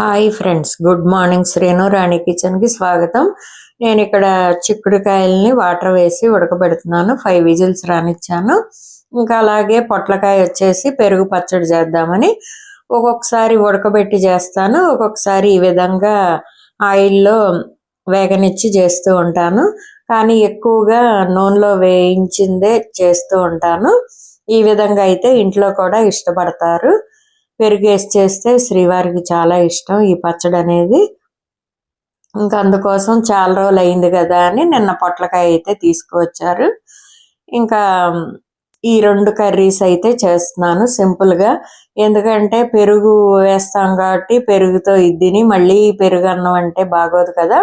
Hi friends good morning Sreenu Rani కిచెన్కి స్వాగతం. నేను ఇక్కడ చిక్కుడుకాయల్ని వాటర్ వేసి ఉడకబెడుతున్నాను ఫైవ్ విజిల్స్ రానిచ్చాను. ఇంకా అలాగే పొట్లకాయ వచ్చేసి పెరుగు పచ్చడి చేద్దామని ఒక్కొక్కసారి ఉడకబెట్టి చేస్తాను ఒక్కొక్కసారి ఈ విధంగా ఆయిల్లో వేగనిచ్చి చేస్తూ ఉంటాను. కానీ ఎక్కువగా నూనెలో వేయించిందే చేస్తూ ఉంటాను. ఈ విధంగా అయితే ఇంట్లో కూడా ఇష్టపడతారు. పెరుగు వేసి చేస్తే శ్రీవారికి చాలా ఇష్టం ఈ పచ్చడి అనేది. ఇంకా అందుకోసం చాలా రోజులు అయింది కదా అని నిన్న పొట్లకాయ అయితే తీసుకువచ్చారు. ఇంకా ఈ రెండు కర్రీస్ అయితే చేస్తున్నాను సింపుల్గా ఎందుకంటే పెరుగు వేస్తాం కాబట్టి పెరుగుతో ఇద్దిని మళ్ళీ పెరుగు అన్నం అంటే బాగోదు కదా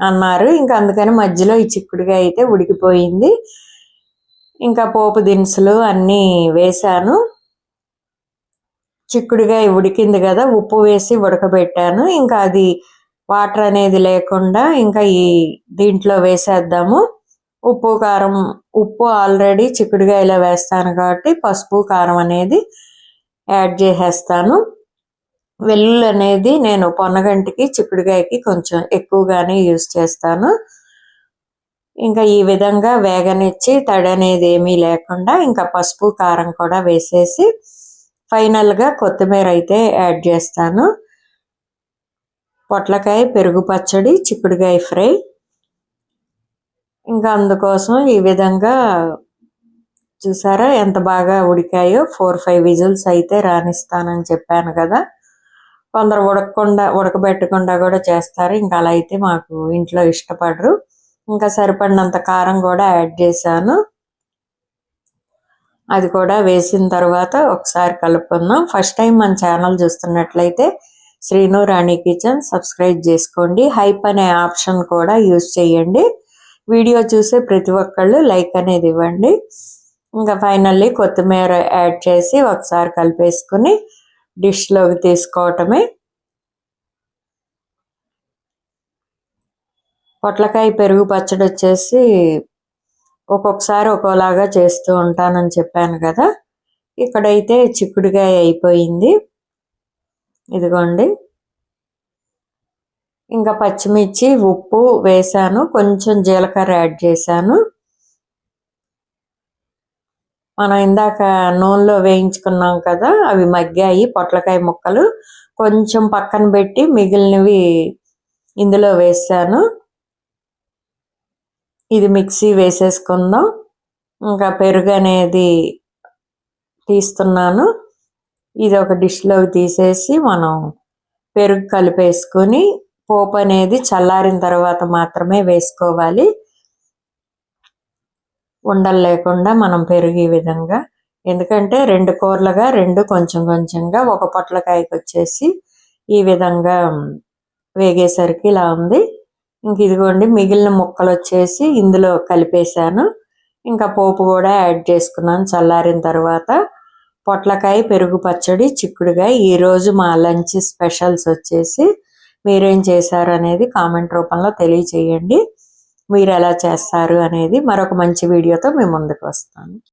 అన్నారు. ఇంకా అందుకని మధ్యలో ఈ చిక్కుడుగా అయితే ఉడికిపోయింది. ఇంకా పోపు దినుసులు అన్నీ వేశాను. చిక్కుడుగా ఉడికింది కదా ఉప్పు వేసి ఉడకబెట్టాను. ఇంకా అది వాటర్ అనేది లేకుండా ఇంకా ఈ దీంట్లో వేసేద్దాము. ఉప్పు కారం ఉప్పు ఆల్రెడీ చిక్కుడుగాయలో వేస్తాను కాబట్టి పసుపు కారం అనేది యాడ్ చేసేస్తాను. వెల్లుల్లి అనేది నేను పొన్నగంటికి చిక్కుడుగాయకి కొంచెం ఎక్కువగానే యూజ్ చేస్తాను. ఇంకా ఈ విధంగా వేగనిచ్చి తడి అనేది ఏమీ లేకుండా ఇంకా పసుపు కారం కూడా వేసేసి ఫైనల్గా కొత్తిమీర అయితే యాడ్ చేస్తాను. పొట్లకాయ పెరుగు పచ్చడి చిక్కుడుకాయ ఫ్రై. ఇంకా అందుకోసం ఈ విధంగా చూసారా ఎంత బాగా ఉడికాయో. ఫోర్ ఫైవ్ విజిల్స్ అయితే రాణిస్తానని చెప్పాను కదా. కొందరు ఉడకకుండా ఉడకబెట్టకుండా కూడా చేస్తారు. ఇంకా అలా అయితే మాకు ఇంట్లో ఇష్టపడరు. ఇంకా సరిపడినంత కారం కూడా యాడ్ చేశాను. అది కూడా వేసిన తర్వాత ఒకసారి కలుపుకుందాం. ఫస్ట్ టైం మన ఛానల్ చూస్తున్నట్లయితే శ్రీను రాణి కిచెన్ సబ్స్క్రైబ్ చేసుకోండి. హైప్ అనే ఆప్షన్ కూడా యూజ్ చేయండి. వీడియో చూసే ప్రతి ఒక్కళ్ళు లైక్ అనేది ఇవ్వండి. ఇంకా ఫైనల్లీ కొత్తిమీర యాడ్ చేసి ఒకసారి కలిపేసుకుని డిష్లోకి తీసుకోవటమే. పొట్లకాయ పెరుగు పచ్చడి వచ్చేసి ఒక్కొక్కసారి ఒక్కోలాగా చేస్తూ ఉంటానని చెప్పాను కదా. ఇక్కడైతే చిక్కుడుకాయ అయిపోయింది. ఇదిగోండి. ఇంకా పచ్చిమిర్చి ఉప్పు వేసాను కొంచెం జీలకర్ర యాడ్ చేశాను. మనం ఇందాక నూనెలో వేయించుకున్నాం కదా అవి మగ్గాయి పొట్లకాయ ముక్కలు. కొంచెం పక్కన పెట్టి మిగిలినవి ఇందులో వేసాను ఇది మిక్సీ వేసేసుకుందాం. ఇంకా పెరుగు అనేది తీస్తున్నాను. ఇది ఒక డిష్లోకి తీసేసి మనం పెరుగు కలిపేసుకొని పోపు అనేది చల్లారిన తర్వాత మాత్రమే వేసుకోవాలి. ఉండలు లేకుండా మనం పెరుగు ఈ విధంగా. ఎందుకంటే రెండు కూరలుగా రెండు కొంచెం కొంచెంగా ఒక పొట్లకాయకి వచ్చేసి ఈ విధంగా వేగేసరికి ఇలా ఉంది. ఇంక ఇదిగోండి మిగిలిన ముక్కలు వచ్చేసి ఇందులో కలిపేశాను. ఇంకా పోపు కూడా యాడ్ చేసుకున్నాను చల్లారిన తర్వాత. పొట్లకాయ పెరుగు పచ్చడి చిక్కుడుగాయ ఈరోజు మా లంచ్ స్పెషల్స్ వచ్చేసి మీరేం చేశారు అనేది కామెంట్ రూపంలో తెలియచేయండి. మీరు ఎలా చేస్తారు అనేది మరొక మంచి వీడియోతో మేము ముందుకు వస్తాను.